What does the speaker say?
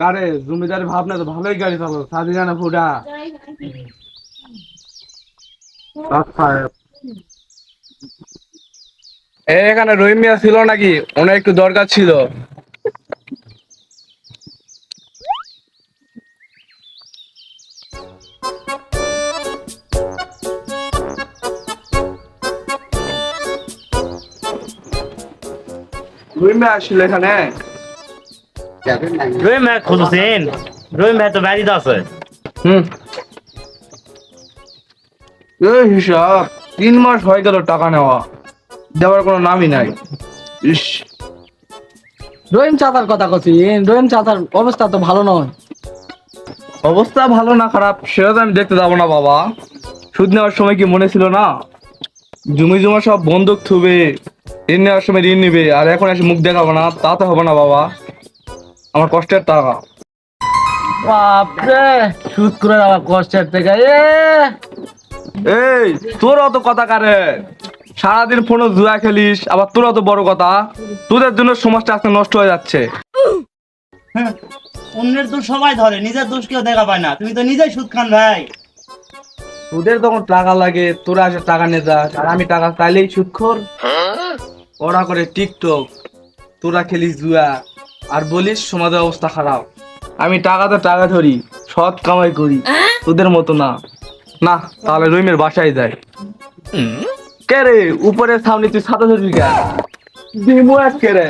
কারে জমিদারের ভাবনা তো ভালোই গাড়ি চালো সাদি জানা ফুটা। এই এখানে রহিম মিয়া ছিল নাকি? ওনার একটু দরকার ছিল। রহিম মিয়া আসছিল এখানে? রহিম ভাই খুঁজছেন রহিম ভাই তো বাড়িতে আছে। হুম। এই হিসাব তিন মাস হয়ে গেল টাকা নেওয়া। দেওয়ার কোনো নামই নাই। ইস। রহিম চাচার কথা কছি। রহিম চাচার অবস্থা তো ভালো নয়। অবস্থা ভালো না খারাপ সেটা তো আমি দেখতে যাব না বাবা। সুদ নেওয়ার সময় কি মনে ছিল না? জমি জমা সব বন্দুক থুবে ঋণ নেওয়ার সময় ঋণ নিবে আর এখন এসে মুখ দেখাবো না তা তো হবে না বাবা। আমার কষ্টের টাকা বাপরে সুদ করে দেওয়া কষ্টের থেকে। এ! এই তোর অত কথা কারে? সারাদিন ফোনে জুয়া খেলিস আবার তোর অত বড় কথা? তোদের জন্য সমাজটা আজকে নষ্ট হয়ে যাচ্ছে। অন্যের দোষ সবাই ধরে নিজের দোষ কেউ দেখা পায় না। তুমি তো নিজেই সুদ খান ভাই। তোদের তখন টাকা লাগে তোরা এসে টাকা নিয়ে যাস আর আমি টাকা চাইলেই সুৎখর ওরা করে টিকটক তোরা খেলিস জুয়া। আর বলিস সমাজের অবস্থা খারাপ। আমি টাকাতে টাকা ধরি সৎ কামাই করি তোদের মতো না। না তাহলে রহিমের বাসায় যায়। কে রে উপরে সামনে তুই সাদা ধরবি কেন? দিমু এক কে রে